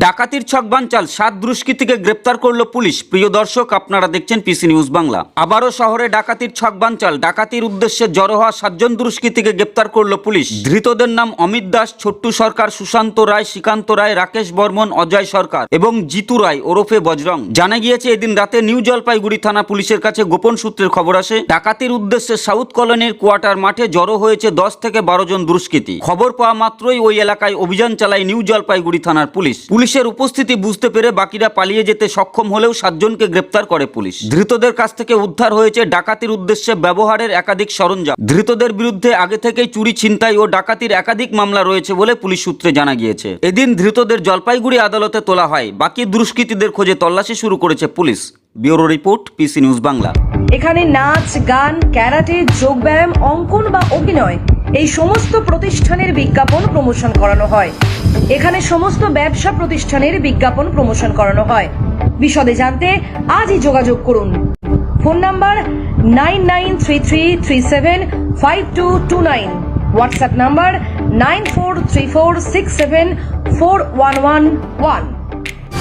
ডাকাতির ছক বানচাল, সাত দুষ্কৃতীকে গ্রেপ্তার করল পুলিশ। প্রিয় দর্শক, আপনারা দেখছেন পিসি নিউজ বাংলা। আবারও শহরে ডাকাতির ছক বানচাল, ডাকাতির উদ্দেশ্যে জড়ো হওয়া সাতজন দুষ্কৃতীকে গ্রেপ্তার করল পুলিশ। ধৃতদের নাম অমিত দাস, ছোট্টু সরকার, সুশান্ত রায়, শ্রীকান্ত রায়, রাকেশ বর্মন, অজয় সরকার এবং জিতু রায়, ওরফে বজরং। জানা গিয়েছে, এদিন রাতে নিউ জলপাইগুড়ি থানা পুলিশের কাছে গোপন সূত্রের খবর আসে, ডাকাতির উদ্দেশ্যে সাউথ কলোনির কোয়ার্টার মাঠে জড়ো হয়েছে দশ থেকে বারো জন দুষ্কৃতী। খবর পাওয়া মাত্রই ওই এলাকায় অভিযান চালায় নিউ জলপাইগুড়ি থানার পুলিশ পুলিশের উপস্থিতি বুঝতে পেরে বাকিরা পালিয়ে যেতে সক্ষম হলেও সাতজনকে গ্রেপ্তার করে পুলিশ। ধৃতদের কাছ থেকে উদ্ধার হয়েছে ডাকাতির উদ্দেশ্যে ব্যবহারের একাধিক সরঞ্জাম। ধৃতদের বিরুদ্ধে আগে থেকেই চুরি, ছিনতাই ও ডাকাতির একাধিক মামলা রয়েছে বলে পুলিশ সূত্রে জানা গিয়েছে। এদিন ধৃতদের জলপাইগুড়ি আদালতে তোলা হয়। বাকি দুষ্কৃতীদের খোঁজে তল্লাশি শুরু করেছে police. Bureau report, PC news Bangla. এখানে নাচ, গান, ক্যারাটে, যোগব্যায়াম, অঙ্কন বা অভিনয় এই সমস্ত প্রতিষ্ঠানের বিজ্ঞাপন প্রমোশন করানো হয়। এখানে সমস্ত ব্যবসা প্রতিষ্ঠানের বিজ্ঞাপন প্রমোশন করানো হয়। বিশদে জানতে আজই যোগাযোগ করুন। Phone number nine nine three three three seven five two two nine. WhatsApp number nine four three four six seven four one one one.